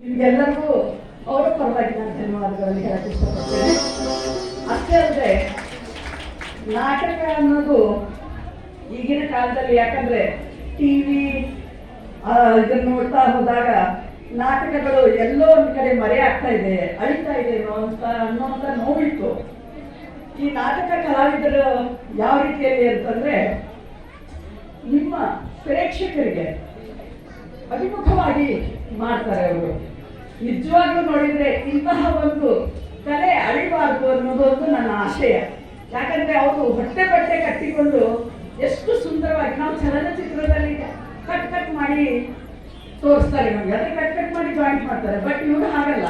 ನಿಮ್ಗೆಲ್ಲರಿಗೂ ಅವರ ಪರವಾಗಿ ನಾನು ಧನ್ಯವಾದಗಳನ್ನು ಹೇಳಕ್ಕೆ ಇಷ್ಟಪಡ್ತೇನೆ. ಅಷ್ಟೇ ಅಲ್ಲದೆ, ನಾಟಕ ಅನ್ನೋದು ಈಗಿನ ಕಾಲದಲ್ಲಿ ಯಾಕಂದ್ರೆ ಟಿವಿ ಇದನ್ನ ನೋಡ್ತಾ ಹೋದಾಗ ನಾಟಕಗಳು ಎಲ್ಲೋ ಒಂದು ಕಡೆ ಮರೆ ಆಗ್ತಾ ಇದೆ, ಅಳಿತಾ ಇದೆ ಅಂತ ಅನ್ನೋಂಥ ನೋವಿತ್ತು. ಈ ನಾಟಕ ಕಲಾವಿದರು ಯಾವ ರೀತಿಯಲ್ಲಿ ಅಂತಂದ್ರೆ, ನಿಮ್ಮ ಪ್ರೇಕ್ಷಕರಿಗೆ ಅಭಿಮುಖವಾಗಿ ಮಾಡ್ತಾರೆ ಅವರು. ನಿಜವಾಗ್ಲೂ ನೋಡಿದ್ರೆ ಇಂತಹ ಒಂದು ಕಲೆ ಅಳಿಬಾರ್ದು ಅನ್ನೋದು ಒಂದು ನನ್ನ ಆಶಯ. ಯಾಕಂದ್ರೆ ಅವರು ಹೊಟ್ಟೆ ಬಟ್ಟೆ ಕಟ್ಟಿಕೊಂಡು ಎಷ್ಟು ಸುಂದರವಾಗಿ ನಾವು ಚಲನಚಿತ್ರದಲ್ಲಿ ಕಟ್ ಕಟ್ ಮಾಡಿ ತೋರಿಸ್ತಾರೆ ನಮಗೆ. ಅದೇ ಕಟ್ ಕಟ್ ಮಾಡಿ ಜಾಯಿಂಟ್ ಮಾಡ್ತಾರೆ. ಬಟ್ ಇವರು ಹಾಗಲ್ಲ.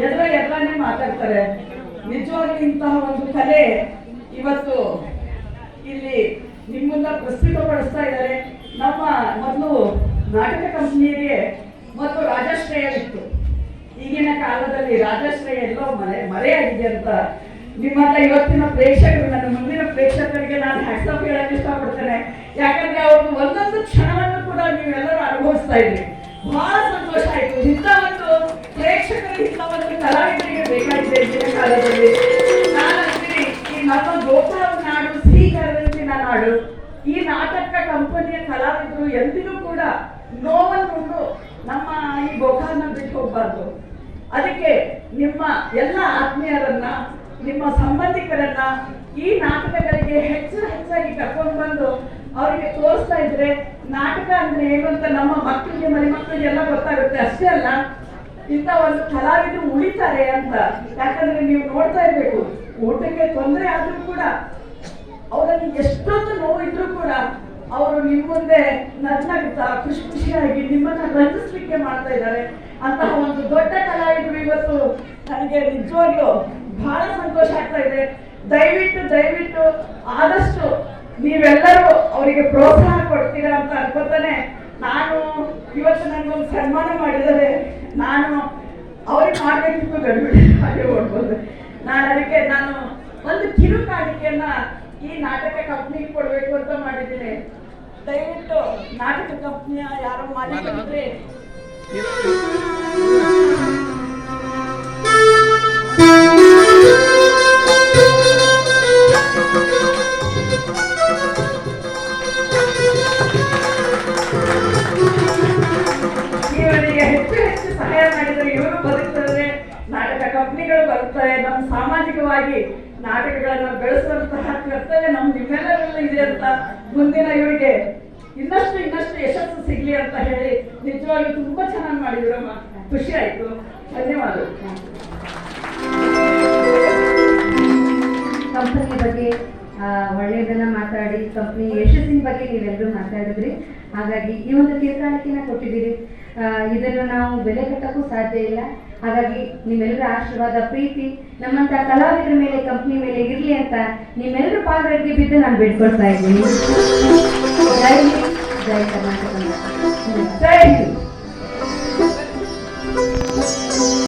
ಎದ್ರ ಎದ್ರಾನೇ ಮಾತಾಡ್ತಾರೆ. ನಿಜವಾಗಿ ಇಂತಹ ಒಂದು ಕಲೆ ಇವತ್ತು ಇಲ್ಲಿ ನಿಮ್ಮನ್ನ ಪ್ರಸ್ತುತಪಡಿಸ್ತಾ ಇದ್ದಾರೆ. ನಮ್ಮ ಮೊದಲು ನಾಟಕ ಕಂಪ್ನಿಗೆ ಮತ್ತು ಇತ್ತು. ಈಗಿನ ಕಾಲದಲ್ಲಿ ರಾಜಾಶ್ರಯ ಎಲ್ಲೋ ಮರೆ, ಮರೆಯಾಗಿದೆ ಅಂತ ನಿಮ್ಮಂತ ಇವತ್ತಿನ ಪ್ರೇಕ್ಷಕರು, ನನ್ನ ಮುಂದಿನ ಪ್ರೇಕ್ಷಕರಿಗೆ ನಾನು ಹ್ಯಾಟ್ಸಪ್ ಹೇಳಕ್ಕೆ ಇಷ್ಟಪಡ್ತೇನೆ. ಯಾಕಂದ್ರೆ ಅವ್ರದ್ದು ಒಂದೊಂದು ಕ್ಷಣವನ್ನು ಕೂಡ ನೀವೆಲ್ಲರೂ ಅನುಭವಿಸ್ತಾ ಇದ್ರಿ ಬಹಳ ಸಂತೋಷ ಆಯ್ತು. ಇಂಥ ಒಂದು ಪ್ರೇಕ್ಷಕರು, ಇಂಥ ಒಂದು ಕಲಾವಿದರಿಗೆ ಬೇಕಾಗಿದೆ ಈಗಿನ ಕಾಲದಲ್ಲಿ. ನಾನು ಅಂತೀನಿ ಈ ನಮ್ಮ ಗೋಪಾಲ ನಾಡು ಸಿಹಿ ನಾನು ನಾಡು, ಈ ನಾಟಕ ಕಂಪನಿಯ ಕಲಾವಿದರು ಎಂದಿಗೂ ಕೂಡ ನೋವನ್ನು ನಮ್ಮ ಈ ಗೋಕಾನ ಬಿಟ್ಟು ಹೋಗ್ಬಾರ್ದು. ಅದಕ್ಕೆ ನಿಮ್ಮ ಎಲ್ಲ ಆತ್ಮೀಯರನ್ನ, ನಿಮ್ಮ ಸಂಬಂಧಿಕರನ್ನ ಈ ನಾಟಕಗಳಿಗೆ ಹೆಚ್ಚು ಹೆಚ್ಚಾಗಿ ಕರ್ಕೊಂಡು ಬಂದು ಅವರಿಗೆ ತೋರಿಸ್ತಾ ಇದ್ರೆ, ನಾಟಕ ಅಂದ್ರೆ ಏನು ಅಂತ ನಮ್ಮ ಮಕ್ಕಳಿಗೆ ಮನೆ ಮಕ್ಕಳಿಗೆ ಎಲ್ಲ ಗೊತ್ತಾಗುತ್ತೆ. ಅಷ್ಟೇ ಅಲ್ಲ, ಇಂಥ ಒಂದು ಕಲಾವಿದರು ಉಳಿತಾರೆ ಅಂತ. ಯಾಕಂದ್ರೆ ನೀವು ನೋಡ್ತಾ ಇರ್ಬೇಕು, ಊಟಕ್ಕೆ ತೊಂದರೆ ಆದ್ರೂ ಕೂಡ, ಅವರಲ್ಲಿ ಎಷ್ಟೊಂದು ನೋವು ಇದ್ರೂ ಕೂಡ ಅವರು ನಿಮ್ಮ ಮುಂದೆ ನಗ್ನಗ್ತಾ ಖುಷಿ ಖುಷಿಯಾಗಿ ನಿಮ್ಮನ್ನ ರಂಜಿಸ್ಲಿಕ್ಕೆ ಮಾಡ್ತಾ ಇದ್ದಾರೆ ಅಂತಹ ಒಂದು ದೊಡ್ಡ ಕಲಾವಿದರು ಇವತ್ತು ನನಗೆ ನಿಜವಾಗ್ಲೂ ಬಹಳ ಸಂತೋಷ ಆಗ್ತಾ ಇದೆ. ದಯವಿಟ್ಟು ದಯವಿಟ್ಟು ಆದಷ್ಟು ನೀವೆಲ್ಲರೂ ಅವರಿಗೆ ಪ್ರೋತ್ಸಾಹ ಕೊಡ್ತೀರಾ ಅಂತ ಅನ್ಕೋತಾನೆ ನಾನು ಇವತ್ತು ನನಗೊಂದು ಸನ್ಮಾನ ಮಾಡಿದರೆ ನಾನು ಅವ್ರಿಗೆ ಮಾಡಬೇಕಿತ್ತು ಗಡಿಬಿಡಿ ಹಾಗೆ ಓಡ್ಬೋದು ನಾನು ಅದಕ್ಕೆ ನಾನು ಒಂದು ಕಿರು ಕಾಣಿಕೆಯನ್ನ ಈ ನಾಟಕ ಕಂಪ್ನಿಗೆ ಕೊಡಬೇಕು ಅಂತ ಮಾಡಿದ್ದೀನಿ. ದಯವಿಟ್ಟು ನಾಟಕ ಕಂಪ್ನಿಯ ಯಾರು ಮಾಲೀಕರಿದ್ರೆ. ಇವರಿಗೆ ಸಹಾಯ ಮಾಡಿದರೆ ಇವರು ಬದುಕ್ತಾರೆ, ನಾಟಕ ಕಂಪ್ನಿಗಳು ಬರುತ್ತವೆ ನಮ್ಮ ಸಾಮಾಜಿಕವಾಗಿ ನಾಟಕಗಳನ್ನು ಬೆಳೆಸುವಂತಹ ಕರ್ತವ್ಯ ನಮ್ ನಿಮ್ಮೆಲ್ಲರಲ್ಲ ಇದೆ ಅಂತ ಮುಂದಿನ ಇವರಿಗೆ ಇನ್ನಷ್ಟು ಇನ್ನಷ್ಟು ಯಶಸ್ಸು ಸಿಗ್ಲಿ ಅಂತ ಹೇಳಿ ನಿಜವಾಗ್ಲೂ ತುಂಬಾ ಚೆನ್ನಾಗಿ ಮಾಡಿದ್ರಮ್ಮ. ಖುಷಿ ಆಯ್ತು. ಧನ್ಯವಾದಗಳು. ಕಂಪನಿ ಬಗ್ಗೆ ಒಳ್ಳೆಯದನ್ನ ಮಾತಾಡಿ, ಕಂಪನಿ ಯಶಸ್ಸಿನ ಬಗ್ಗೆ ನೀವೆಲ್ಲರೂ ಮಾತಾಡಿದ್ರಿ. ಹಾಗಾಗಿ ಈ ಒಂದು ತೀರ್ಮಾನಕ್ಕೆ ಕೊಟ್ಟಿದ್ದೀರಿ. ಇದನ್ನು ನಾವು ಬೆಲೆ ಕಟ್ಟಕ್ಕೂ ಸಾಧ್ಯ ಇಲ್ಲ. ಹಾಗಾಗಿ ನಿಮ್ಮೆಲ್ಲರ ಆಶೀರ್ವಾದ, ಪ್ರೀತಿ, ನಮ್ಮಂತ ಕಲಾವಿದರ ಮೇಲೆ ಕಂಪ್ನಿ ಮೇಲೆ ಇರಲಿ ಅಂತ ನಿಮ್ಮೆಲ್ಲರ ಪಾದಗಳಿಗೆ ಬಿದ್ದು ನಾನು ಬೇಡ್ಕೊಳ್ತಾ ಇದ್ದೀನಿ. ಜೈ ಜೈ ಕರ್ನಾಟಕ ಜೈ